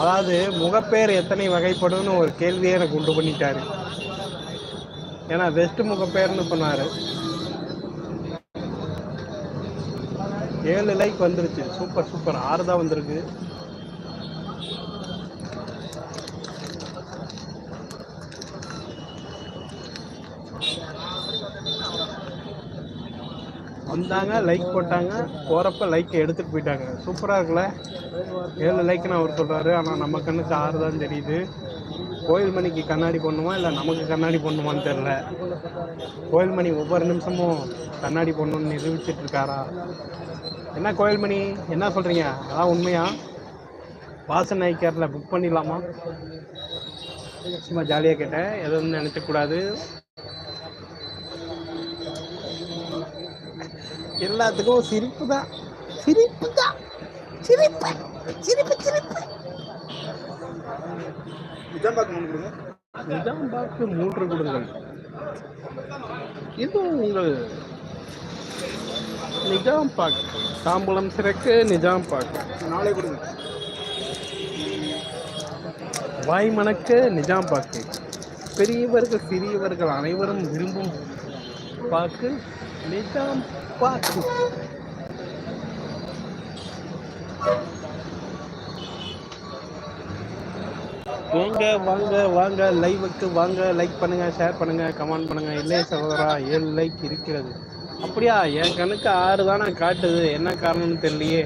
அதாவது முகப்பேர் எத்தனை வகைப்படும்னு ஒரு கேள்வியே எனக்கு உண்டு பண்ணிட்டாரு. ஏன்னா வெஸ்ட் முகப்பேர்னு பண்ணாரு ஏழு லைக் வந்துருச்சு. Super super. ஆறு தான் வந்திருக்கு. வந்தாங்க லைக் போட்டாங்க. போகிறப்ப லைக் எடுத்துகிட்டு போயிட்டாங்க. சூப்பராக இருக்குல்ல ஏழு லைக்னு அவர் சொல்கிறாரு ஆனால் நம்ம கண்ணுக்கு ஆறு தான் தெரியுது. கோயில் மணிக்கு கண்ணாடி போடணுமா இல்லை நமக்கு கண்ணாடி போடணுமான்னு தெரில கோயில் மணி ஒவ்வொரு நிமிஷமும் கண்ணாடி போடணும்னு நிரூபிச்சிட்டு இருக்காரா? என்ன கோயில் மணி? என்ன சொல்கிறீங்க அதான் உண்மையா? வாசன் ஐக்கியரில் புக் பண்ணிடலாமா? சும்மா ஜாலியாக கேட்டேன். எதுவும் நினச்சக்கூடாது எல்லாத்துக்கும் சிரிப்பு தான். சிரிப்பு தான். சிரிப்பு. சிரிப்பு சிரிப்பு. நிஜாம்பாக்கு மூன்று கொடுங்கள். இது உங்கள் நிஜாம் பாக் தாம்பூலம் சிறக்கு நிஜாம் பாக் நாளை கொடுங்க. வாய் மணக்க நிஜாம் பாக்கு பெரியவர்கள் சிறியவர்கள் அனைவரும் விரும்பும் பாக்கு நிஜாம் quatro. வாங்க வாங்க வாங்க. லைவுக்கு வாங்க. லைக் பண்ணுங்க ஷேர் பண்ணுங்க கமெண்ட் பண்ணுங்க. இல்லையே சகோதரா ஏழு லைக் இருக்கிறது. அப்படியா? என் கணக்கு ஆறு தானே காட்டுது. என்ன காரணம்னு தெரியலையே.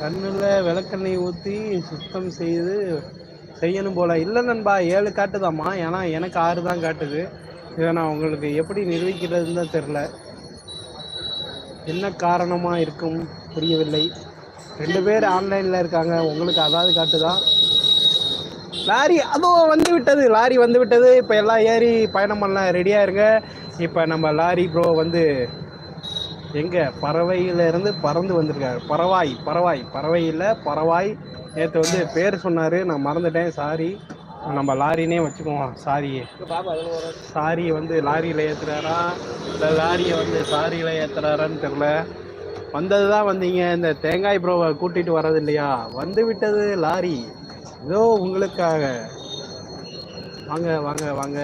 கண்ணுல விளக்கெண்ணெய் ஊற்றி சுத்தம் செய்து செய்யணும் போல. இல்லை நண்பா ஏழு காட்டுதாம்மா. ஏன்னா எனக்கு ஆறு தான் காட்டுது. இதை நான் உங்களுக்கு எப்படி நிரூபிக்கிறதுன்னு தான் தெரில. என்ன காரணமாக இருக்கும் புரியவில்லை. ரெண்டு பேர் ஆன்லைனில் இருக்காங்க. உங்களுக்கு அதாவது காட்டுதா லாரி அதோ வந்து விட்டது. லாரி வந்து விட்டது. இப்போ எல்லாம் ஏறி பயணம் பண்ணலாம் ரெடியாக இருங்க. இப்போ நம்ம லாரி ப்ரோ வந்து எங்கே? பறவையிலேருந்து பறந்து வந்திருக்காரு. பறவாய் பறவாய். பறவையில் பறவாய். நேற்று வந்து பேர் சொன்னார். நான் மறந்துட்டேன். சாரி நம்ம லாரினே வச்சுக்குவோம் சாரியே. சாரி வந்து லாரியில் ஏற்றுறாரா இல்லை லாரியை வந்து சாரியில் ஏற்றுறாரான்னு தெரில வந்தது தான் வந்தீங்க. இந்த தேங்காய் ப்ரோவை கூட்டிகிட்டு வர்றது இல்லையா? வந்து விட்டது லாரி. இதோ உங்களுக்காக. வாங்க வாங்க வாங்க.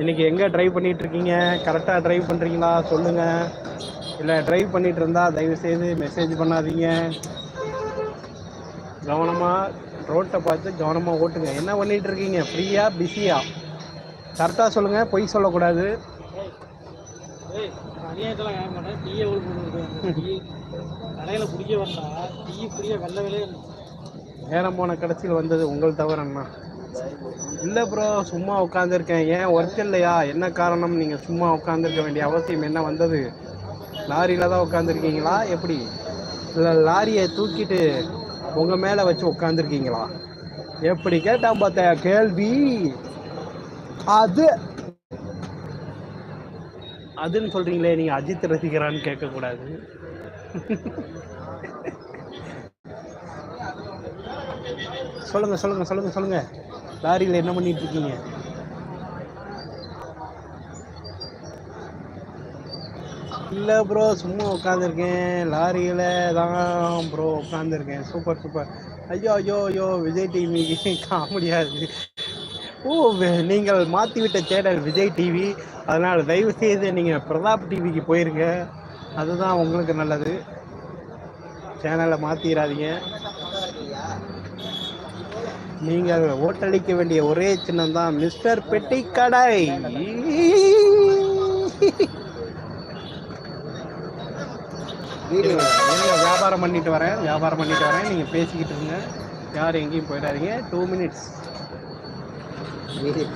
இன்றைக்கி எங்கே ட்ரைவ் பண்ணிகிட்ருக்கீங்க இருக்கீங்க? கரெக்டாக ட்ரைவ் பண்ணுறீங்களா சொல்லுங்கள் இல்லை ட்ரைவ் பண்ணிகிட்டு இருந்தால் தயவு செய்து மெசேஜ் பண்ணாதீங்க. கவனமாக ரோட்டை பார்த்து கவனமாக ஓட்டுங்க. என்ன பண்ணிட்டு இருக்கீங்க? ஃப்ரீயா பிஸியா? கரெக்டாக சொல்லுங்கள் பொய் சொல்லக்கூடாது. ஃப்ரீயாக நேரம் போன கடைசியில் வந்தது உங்கள் தவறு அண்ணா. இல்லை ப்ரோ சும்மா உட்காந்துருக்கேன் ஏன் ஒர்க் இல்லையா? என்ன காரணம்? நீங்கள் சும்மா உட்காந்துருக்க வேண்டிய அவசியம் என்ன வந்தது? லாரியில் தான் உட்காந்துருக்கீங்களா எப்படி? இல்லை லாரியை தூக்கிட்டு உங்கள் மேலே வச்சு உட்காந்துருக்கீங்களா எப்படி கேட்டா பார்த்த கேள்வி. அது. அதுன்னு சொல்றீங்களே நீங்க அஜித் ரசிகரான்னு கேட்கக்கூடாது. சொல்லுங்க சொல்லுங்க சொல்லுங்க சொல்லுங்க. லாரியில் என்ன பண்ணிட்டு இல்லை ப்ரோ சும்மா உட்காந்துருக்கேன் லாரியில் தான் ப்ரோ உட்காந்துருக்கேன் சூப்பர் சூப்பர் ஐயோ ஐயோ ஐயோ விஜய் டிவி காமெடியாது ஓ நீங்கள் மாற்றிவிட்ட சேனல் விஜய் டிவி அதனால் தயவு செய்து நீங்கள் பிரதாப் டிவிக்கு போயிருங்க. அதுதான் உங்களுக்கு நல்லது. சேனலை மாற்றிடாதீங்க நீங்கள் ஓட்டளிக்க வேண்டிய ஒரே சின்னம் தான் மிஸ்டர் பெட்டி கடை வீடியோ வியாபாரம் பண்ணிட்டு வரேன் வியாபாரம் பண்ணிட்டு வரேன். நீங்கள் பேசிக்கிட்டு இருங்க. யாரும் எங்கேயும் போயிடாதீங்க. டூ மினிட்ஸ் வீடியோ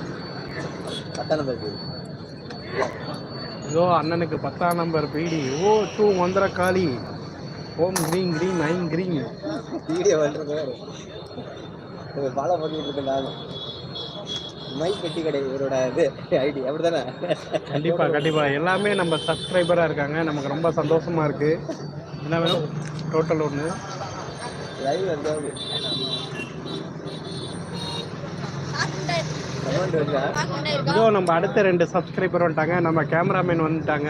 இதோ அண்ணனுக்கு பத்தாம் நம்பர் பீடி. ஓ டூ மந்திர காளி ஓம் green green nine green video பண்ணுறது இதை பண்ணிட்டு இருக்கேன். நான் மை பெட்டி கடை இவரோட இது ஐடி அப்படி தானே கண்டிப்பா கண்டிப்பா. எல்லாமே நம்ம சப்ஸ்கிரைபரா இருக்காங்க. நமக்கு ரொம்ப சந்தோஷமா இருக்கு. என்ன வேணும்? டோட்டல் ஒன்று லைவ் வந்து இதோ நம்ம அடுத்த ரெண்டு சப்ஸ்கிரைபர் வந்துட்டாங்க. நம்ம கேமராமேன் வந்துட்டாங்க.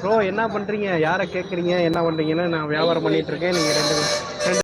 ப்ரோ என்ன பண்றீங்க? யாரை கேட்குறீங்க என்ன பண்றீங்கன்னு நான் வியாபாரம் பண்ணிட்டு இருக்கேன். நீங்க ரெண்டு பேரும்